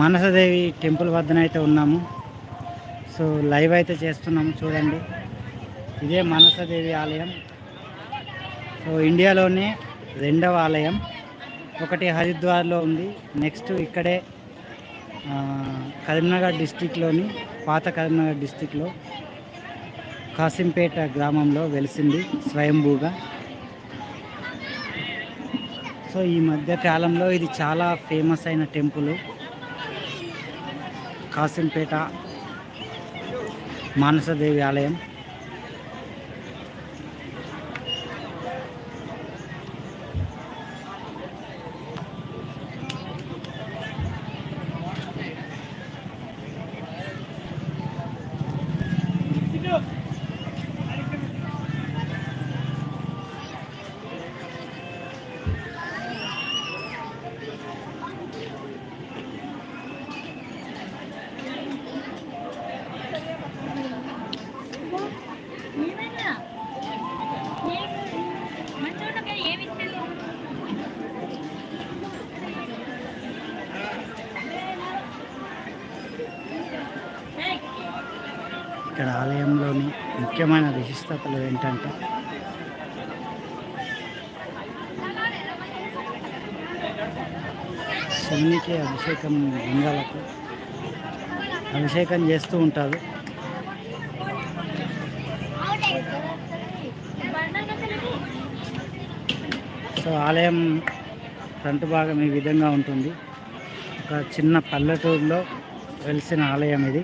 Manasa Devi temple వద్దనైతే ఉన్నాము. So live అయితే చేస్తున్నాము చూడండి. ఇదే మానసదేవి ఆలయం. సో ఇండియాలోనే రెండవ ఆలయం. ఒకటి హరిద్వార్లో ఉంది. నెక్స్ట్ ఇక్కడే కరీంనగర్ డిస్టిక్లోని పాత కరీంనగర్ డిస్టిక్లో కాసింపేట గ్రామంలో వెలిసింది స్వయంభూగా. సో ఈ మధ్య కాలంలో ఇది చాలా ఫేమస్ అయిన టెంపుల్. కాసింపేట మానసదేవి ఆలయం. ఇక్కడ ఆలయంలోని ముఖ్యమైన విశిష్టతలు ఏంటంటే శివునికి అభిషేకం లింగాలకు అభిషేకం చేస్తూ ఉంటారు. సో ఆలయం ఫ్రంట్ భాగం ఈ విధంగా ఉంటుంది. ఒక చిన్న పల్లెటూరులో వెలిసిన ఆలయం ఇది.